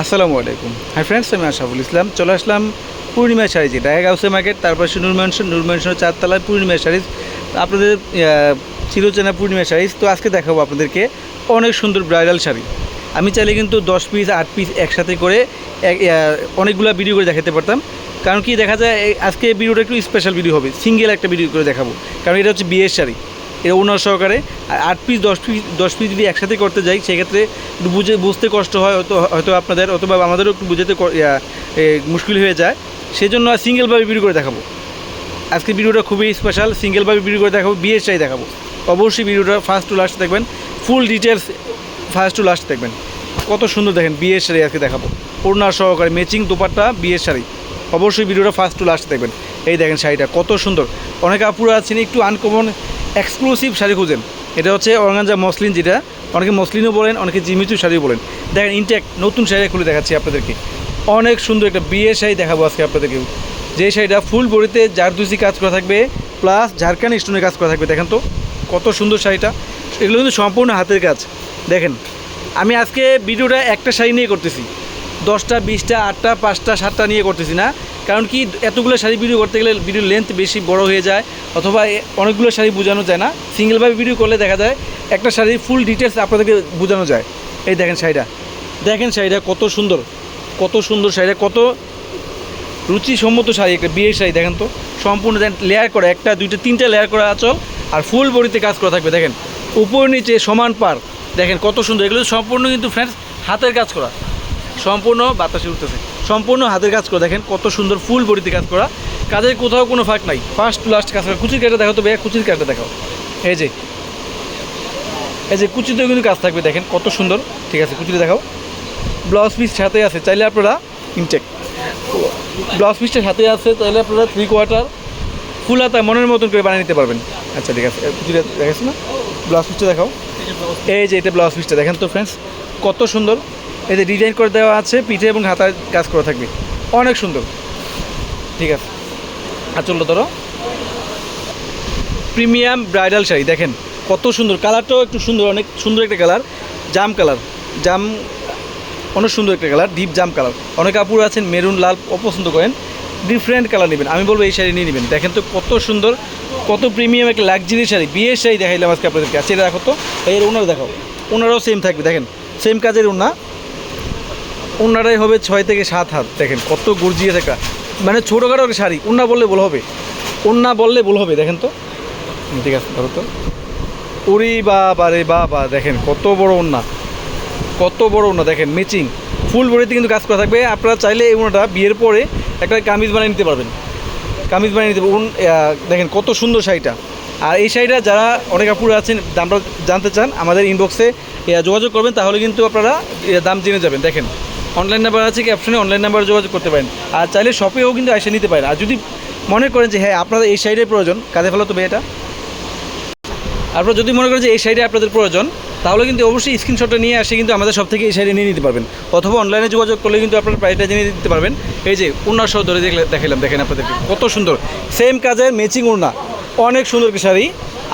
আসসালামু আলাইকুম। Hi friends আমি আশাফুল ইসলাম। চলে আসলাম পূর্ণিমা শাড়ি যে ডায়াগ হাউসে মার্কেট, তারপর সে নূর ম্যানশন নূর ম্যানশনের চারতলায় পূর্ণিমা শাড়িজ আপনাদের চিরচেনা পূর্ণিমা শাড়িজ তো আজকে দেখাবো আপনাদেরকে অনেক সুন্দর ব্রাইডাল শাড়ি। আমি চাইলে কিন্তু দশ পিস আট পিস একসাথে করে অনেকগুলো ভিডিও করে দেখাতে পারতাম। কারণ কি, দেখা যায় আজকে ভিডিওটা একটু স্পেশাল ভিডিও হবে। সিঙ্গেল একটা ভিডিও করে দেখাবো। কারণ এটা হচ্ছে বিয়ের শাড়ি। এটা ওনার সহকারে, আর আট পিস দশ পিস দশ পিস যদি একসাথে করতে যাই, সেক্ষেত্রে একটু বুঝে, বুঝতে কষ্ট হয়, হয়তো হয়তো আপনাদের, অথবা আমাদেরও একটু বুঝতে মুশকিল হয়ে যায়। সেই জন্য সিঙ্গেলভাবে ভিডিও করে দেখাবো। আজকে ভিডিওটা খুবই স্পেশাল সিঙ্গেলভাবে ভিডিও করে দেখাবো বিয়ের চাই দেখাবো। অবশ্যই ভিডিওটা ফার্স্ট টু লাস্ট দেখবেন full details first to last দেখবেন। কত সুন্দর দেখেন বিয়ের শাড়ি আজকে দেখাবো। ওড়নার সহকারে ম্যাচিং দুপাট্টা বিয়ের শাড়ি অবশ্যই ভিডিওটা ফার্স্ট টু লাস্ট দেখবেন। এই দেখেন শাড়িটা, কত সুন্দর। অনেক আপুরা আছেন, একটু আনকমন এক্সক্লুসিভ শাড়ি খুঁজেন। এটা হচ্ছে অর্গানজা মসলিন যেটা। অনেকে মসলিনও বলেন, অনেকে জিমিচু শাড়িও বলেন। দেখেন, ইনটেক, নতুন শাড়ি খুলে দেখাচ্ছি আপনাদেরকে। অনেক সুন্দর একটা বিয়ে শাড়ি দেখাবো আজকে আপনাদেরকে। যে শাড়িটা ফুল বড়িতে জারদুসি কাজ করা থাকবে, প্লাস ঝাড়খান্ড স্টোনের কাজ করা থাকবে। দেখেন তো, কত সুন্দর শাড়িটা। এগুলো কিন্তু সম্পূর্ণ হাতের কাজ। দেখেন, আমি আজকে ভিডিওটা একটা শাড়ি নিয়ে করতেছি। দশটা, বিশটা, আটটা, পাঁচটা, সাতটা নিয়ে করতেছি না। কারণ কি এতগুলো শাড়ি ভিডিও করতে গেলে ভিডিওর লেন্থ বেশি বড় হয়ে যায়, অথবা অনেকগুলো শাড়ি বোঝানো যায় না। সিঙ্গেলভাবে ভিডিও করলে দেখা যায় একটা শাড়ির ফুল ডিটেলস আপনাদেরকে বোঝানো যায়। এই দেখেন শাড়িটা। দেখেন শাড়িটা কত সুন্দর কত সুন্দর শাড়িটা, কত রুচিসম্মত শাড়ি একটা বিয়ের শাড়ি, দেখেন তো। সম্পূর্ণ দেখেন লেয়ার করা, একটা, দুইটা, তিনটা লেয়ার করা আঁচল, আর ফুল বডিতে কাজ করা থাকবে, দেখেন। উপর, নিচে, সমান পার, দেখেন কত সুন্দর। এগুলো সম্পূর্ণ কিন্তু ফ্রেন্ডস হাতের কাজ করা। সম্পূর্ণ বাতাসে উঠতেছে। সম্পূর্ণ হাতের কাজ করে দেখেন, কত সুন্দর ফুল বডিতে কাজ করা। কাজের কোথাও কোনো ফাঁক নাই। ফার্স্ট লাস্ট কাজ করা। কুচির কাজটা দেখাও তো ভাইয়া, কুচির কাজটা দেখাও। এই যে এই যে কুচিতেও কিন্তু কাজ থাকবে, দেখেন কত সুন্দর। ঠিক আছে কুচিতে দেখাও। ব্লাউজ পিস সাথে আছে, চাইলে আপনারা ইনটেক। ব্লাউজ পিসটা সাথে আছে তাহলে আপনারা থ্রি কোয়ার্টার ফুল হাতা মনের মতন করে বানিয়ে নিতে পারবেন। আচ্ছা ঠিক আছে, কুচিটা দেখাচ্ছি না? ব্লাউজ পিসটা দেখাও। এই যে, এটা ব্লাউজ পিসটা দেখেন তো ফ্রেন্ডস কত সুন্দর। যে ডিজাইন করে দেওয়া আছে, পিঠে এবং হাতায় কাজ করা থাকবে। অনেক সুন্দর। ঠিক আছে। আর চলল ধরো। প্রিমিয়াম ব্রাইডাল শাড়ি, দেখেন কত সুন্দর। কালারটাও একটু সুন্দর, অনেক সুন্দর একটা কালার। জাম কালার। জাম, অনেক সুন্দর একটা কালার, ডিপ জাম কালার। অনেক আপুর আছেন, মেরুন, লাল, অপছন্দ করেন। ডিফারেন্ট কালার নেবেন। আমি বলব এই শাড়ি নিয়ে নেবেন। দেখেন তো কত সুন্দর, কত প্রিমিয়াম একটা লাক্সারি শাড়ি। বিয়ের শাড়ি দেখাইলাম আজকে আপনাদেরকে। আচ্ছা এটা দেখো তো, এর ওনার দেখাও। ওনারাও সেম থাকবে, দেখেন। সেম কাজের ওনা। ওনারাই হবে ছয় থেকে সাত হাত, দেখেন কত গর্জিয়ে থাকা মানে ছোটোখাটো একটা শাড়ি ওনা বললে ভুল হবে। ওনা বললে ভুল হবে, দেখেন তো। ঠিক আছে, ধরো তো। উরি বাবা বা বাবা দেখেন কত বড় ওনা কত বড় ওনা দেখেন ম্যাচিং ফুল বডিতে কিন্তু কাজ করা থাকবে। আপনারা চাইলে এই ওনাটা বিয়ের পরে একটা কামিজ বানিয়ে নিতে পারবেন। কামিজ বানিয়ে নিতে পারবেন। দেখেন কত সুন্দর শাড়িটা। আর এই শাড়িটা যারা অনেক আপুরা আছেন, দামটা জানতে চান, আমাদের ইনবক্সে যোগাযোগ করবেন, তাহলে কিন্তু আপনারা দাম জেনে যাবেন। দেখেন। অনলাইন নাম্বার আছে কি? অপশনে অনলাইন নাম্বারে যোগাযোগ করতে পারেন। আর চাইলে শপেও কিন্তু এসে নিতে পারেন। আর যদি মনে করেন যে হ্যাঁ আপনাদের এই শাড়ির প্রয়োজন কাঁধে ফেলো তো এটা। আপনারা যদি মনে করেন যে, এই সাইডে আপনাদের প্রয়োজন, তাহলে কিন্তু অবশ্যই স্ক্রিনশটটা নিয়ে আসে কিন্তু আমাদের সব থেকে এই সাইডে নিয়ে নিতে পারবেন। অথবা অনলাইনে যোগাযোগ করলে কিন্তু আপনার প্রাইসটা জেনে দিতে পারবেন। এই যে উন্না সহ ধরে দেখলে দেখালাম দেখেন আপনাদেরকে। কত সুন্দর। সেম কাজের ম্যাচিং উন্না। অনেক সুন্দর শাড়ি।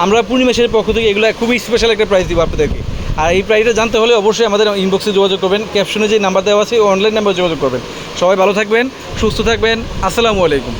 আমরা পূর্ণিমা শাড়ির পক্ষ থেকে এগুলো খুবই স্পেশাল একটা প্রাইস দিব আপনাদেরকে। আর এই প্রাইসটা জানতে হলে অবশ্যই আমাদের ইনবক্সে যোগাযোগ করবেন। ক্যাপশনে যে নাম্বার দেওয়া আছে অনলাইন নাম্বার যোগাযোগ করবেন। সবাই ভালো থাকবেন, সুস্থ থাকবেন। আসসালামু আলাইকুম।